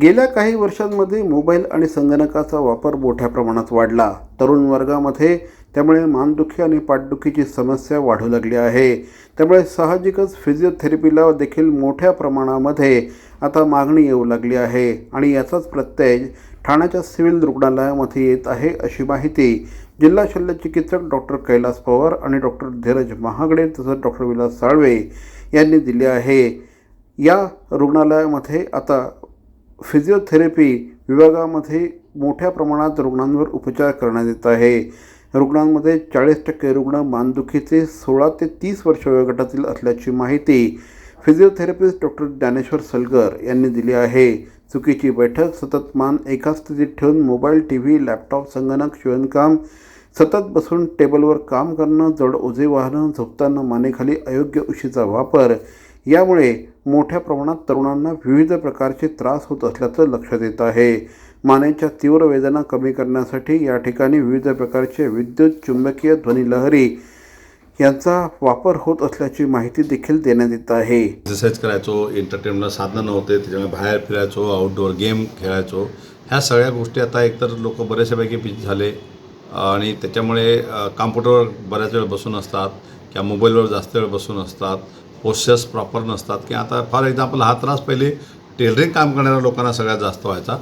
गेल्या काही वर्षांमध्ये मोबाईल आणि संगणकाचा वापर मोठ्या प्रमाणात वाढला. तरुण वर्गामध्ये त्यामुळे मानदुखी आणि पाठदुखीची समस्या वाढू लागली आहे. त्यामुळे साहजिकच फिजिओथेरपीला देखील मोठ्या प्रमाणामध्ये आता मागणी येऊ लागली आहे आणि याचाच प्रत्यय ठाण्याच्या सिव्हिल रुग्णालयामध्ये येत आहे अशी माहिती जिल्हा शल्यचिकित्सक डॉक्टर कैलास पवार आणि डॉक्टर धीरज महागडे तसंच डॉक्टर विलास साळवे यांनी दिली आहे. या रुग्णालयामध्ये आता फिजिओथेरपी विभागामध्ये मोठ्या प्रमाणात रुग्णांवर उपचार करण्यात येत आहे. रुग्णांमध्ये चाळीस टक्के रुग्ण मानदुखीचे सोळा ते तीस वर्ष वयोगटातील असल्याची माहिती फिजिओथेरपिस्ट डॉक्टर ज्ञानेश्वर सलगर यांनी दिली आहे. चुकीची बैठक सतत मान एका स्थितीत ठेवून मोबाईल टी व्ही लॅपटॉप संगणक शिवणकाम सतत बसून टेबलवर काम करणं जड ओझे वाहनं झोपताना मानेखाली अयोग्य उशीचा वापर यामुळे मोठ्या प्रमाणात तरुणांना विविध प्रकारचे त्रास होत असल्याचं लक्षात येत आहे. मानेच्या तीव्र वेदना कमी करण्यासाठी या ठिकाणी विविध प्रकारचे विद्युत चुंबकीय ध्वनिलहरी यांचा वापर होत असल्याची माहिती देखील देण्यात येत आहे. एक्सरसाइज करायचो एंटरटेनमेंट साधनं नव्हते त्याच्यामुळे बाहेर फिरायचो आउटडोअर गेम खेळायचो. ह्या सगळ्या गोष्टी आता एकतर लोक बऱ्याचशापैकी बिझी झाले. आणि त्याच्यामुळे कॉम्प्युटरवर बऱ्याच वेळ बसून असतात किंवा मोबाईलवर जास्त वेळ बसून असतात. पोस्चर्स प्रॉपर नसतात. किंवा आता फॉर एक्झाम्पल हा त्रास पहिले टेलरिंग काम करणाऱ्या लोकांना सगळ्यात जास्त व्हायचा.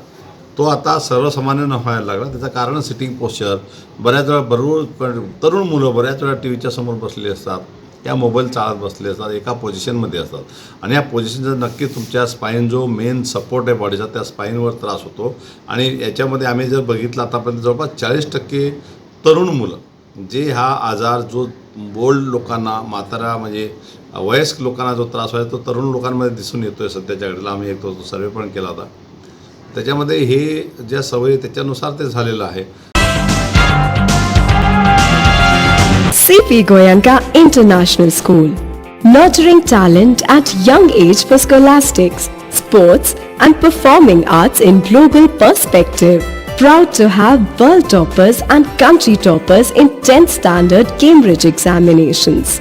तो आता सर्वसामान्य न व्हायला लागला. त्याचं कारण सिटिंग पोस्चर बऱ्याच वेळा बरोबर तरुण मुलं बऱ्याच वेळा टी व्हीच्या समोर बसलेली असतात. त्या मोबाईल चालत बसले असतात. एका पोझिशनमध्ये असतात. आणि या पोझिशनचा नक्की तुमच्या स्पाईन जो मेन सपोर्ट आहे बॉडीचा त्या स्पाईनवर त्रास होतो. आणि याच्यामध्ये आम्ही जर बघितलं आतापर्यंत जवळपास चाळीस टक्के तरुण मुलं जे हा आजार जो बोल्ड लोकांना म्हातारा म्हणजे वयस्क लोकांना जो त्रास व्हायचा तो तरुण लोकांमध्ये दिसून येतो आहे सध्याच्या घडीला. आम्ही एक तो सर्वे पण केला होता. त्याच्यामध्ये हे ज्या सवय त्याच्यानुसार ते झालेलं आहे. C P Goenka international school nurturing talent at young age for scholastics sports and performing arts in global perspective proud to have world toppers and country toppers in tenth standard Cambridge examinations